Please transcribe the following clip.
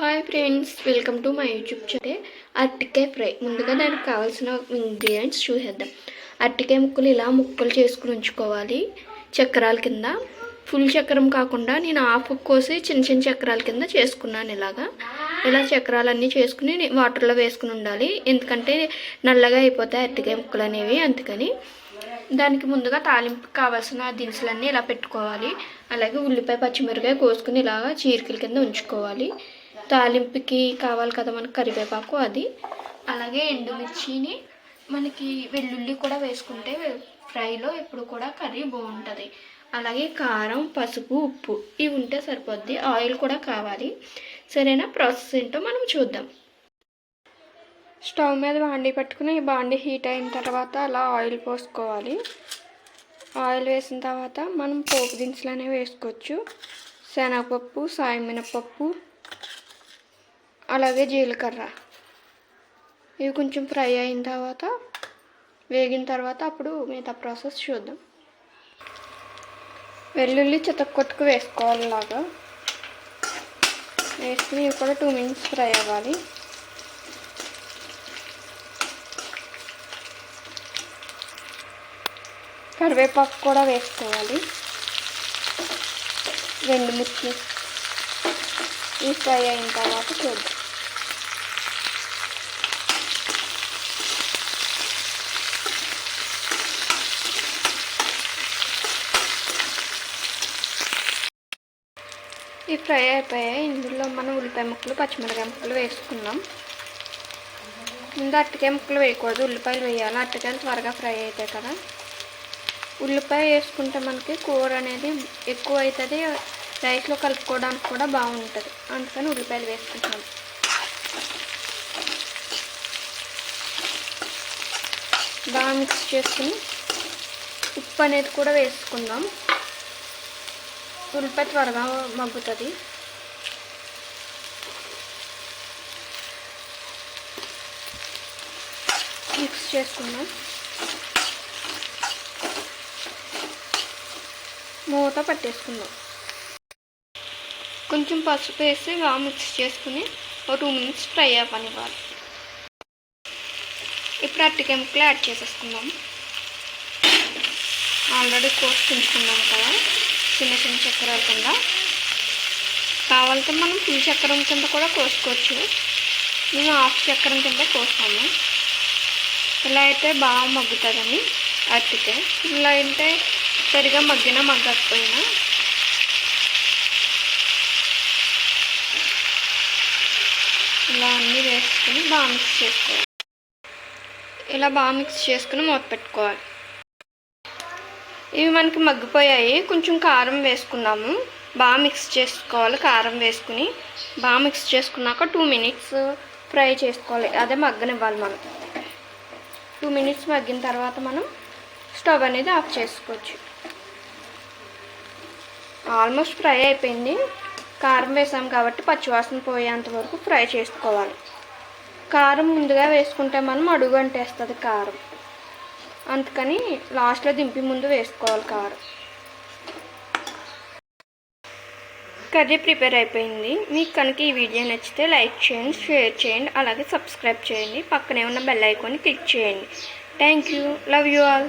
Hi friends welcome to my YouTube channel అరటికాయ fry. ముందుగా దానికి కావాల్సిన ఇంగ్రీడియంట్స్ చూసేద్దాం. అరటికాయ ముక్కలు ఇలా ముక్కలు చేసుకుని ఉంచుకోవాలి. చక్రాల కింద. ఫుల్ చక్రం కాకుండా నేను హాఫ్ కోసి చిన్న చిన్న చక్రాల కింద చేసుకున్నాను ఇలాగా. ఇలా చక్రాలన్నీ చేసుకుని వాటర్లో వేసుకుని ఉండాలి. ఎందుకంటే నల్లగా అయిపోతాయి అరటికాయ ముక్కలు అనేవి అందుకని. దానికి ముందుగా తాలింపుకి కావాల్సిన దినుసులన్నీ ఇలా పెట్టుకోవాలి. అలాగే ఉల్లిపాయ పచ్చిమిరకాయ కోసుకుని ఇలాగా చీరికల కింద ఉంచుకోవాలి. తాలింపుకి కావాలి కదా మనకి కరివేపాకు అది. అలాగే ఎండుమిర్చిని మనకి వెల్లుల్లి కూడా వేసుకుంటే ఫ్రైలో ఎప్పుడు కూడా కర్రీ బాగుంటుంది. అలాగే కారం పసుపు ఉప్పు ఇవి ఉంటే సరిపోద్ది. ఆయిల్ కూడా కావాలి. సరేనా? ప్రాసెస్ ఏంటో మనం చూద్దాం. స్టవ్ మీద బాండీ పెట్టుకుని బాండీ హీట్ అయిన తర్వాత అలా ఆయిల్ పోసుకోవాలి. ఆయిల్ వేసిన తర్వాత మనం పోపు దినుసులు అనేవి వేసుకోవచ్చు. శనగపప్పు సాయం మినపప్పు అలాగే జీలకర్ర. ఇవి కొంచెం ఫ్రై అయిన తర్వాత వేగిన తర్వాత అప్పుడు మిగతా ప్రాసెస్ చూద్దాం. వెల్లుల్లి చితక్కొట్టుకు వేసుకోవాలి లాగా వేసుకుని ఇవి కూడా టూ మినిట్స్ ఫ్రై అవ్వాలి. కరివేపాకు కూడా వేసుకోవాలి. రెండు ముచ్చి ఈ ఫ్రై అయిన తర్వాత చూద్దాం. ఈ ఫ్రై అయిపోయాయి. ఇందులో మనం ఉల్లిపాయ ముక్కలు పచ్చిమిరకాయ ముక్కలు వేసుకుందాం ముందు అట్టకాయ ముక్కలు వేయకూడదు. ఉల్లిపాయలు వేయాలి. అట్టకాయలు త్వరగా ఫ్రై అవుతాయి కదా. ఉల్లిపాయ వేసుకుంటే మనకి కూర అనేది ఎక్కువ అవుతుంది. రైస్లో కలుపుకోవడానికి కూడా బాగుంటుంది. అందుకని ఉల్లిపాయలు వేసుకుంటాం బాగా మిక్స్ చేసుకుని ఉప్పు అనేది కూడా వేసుకుందాం. ఉల్లిపాయ త్వరగా మగ్గుతుంది. మిక్స్ చేసుకున్నాం మూత పట్టేసుకుందాం. కొంచెం పసుపు వేసి బాగా మిక్స్ చేసుకుని ఒక టూ మినిట్స్ ఫ్రై అవ్వనివ్వాలి. ఇప్పుడు అరటికాయ ముక్కలు యాడ్ చేసేసుకుందాం. ఆల్రెడీ కోసి ఉంచుకున్నాం కదా. చిన్న చిన్న చక్కెరల కింద. కావాలంటే మనం ఫుల్ చక్రం కింద కూడా కోసుకోవచ్చు. మేము హాఫ్ చక్రం కింద కోస్తాము. ఇలా అయితే బాగా మగ్గుతుందని అరటికాయ. ఇలా అయితే సరిగా మగ్గినా మగ్గకపోయినా. ఇలా అన్నీ వేసుకుని బాగా మిక్స్ చేసుకోవాలి. ఇలా బాగా మిక్స్ చేసుకుని మూత పెట్టుకోవాలి. ఇవి మనకి మగ్గిపోయాయి. కొంచెం కారం వేసుకుందాము. బాగా మిక్స్ చేసుకోవాలి. కారం వేసుకుని బాగా మిక్స్ చేసుకున్నాక టూ మినిట్స్ ఫ్రై చేసుకోవాలి. అదే మగ్గనివ్వాలి మనం. టూ మినిట్స్ మగ్గిన తర్వాత మనం స్టవ్ అనేది ఆఫ్ చేసుకోవచ్చు. ఆల్మోస్ట్ ఫ్రై అయిపోయింది. కారం వేసాం కాబట్టి పచ్చివాసన పోయేంత వరకు ఫ్రై చేసుకోవాలి. కారం ముందుగా వేసుకుంటే మనం అడుగు అంటేస్తుంది కారం. అందుకని లాస్ట్లో దింపి ముందు వేసుకోవాలి కారం. కర్రీ ప్రిపేర్ అయిపోయింది. మీకు కనుక ఈ వీడియో నచ్చితే లైక్ చేయండి షేర్ చేయండి అలాగే సబ్స్క్రైబ్ చేయండి. పక్కనే ఉన్న బెల్ ఐకాన్ని క్లిక్ చేయండి. Thank you. Love you all.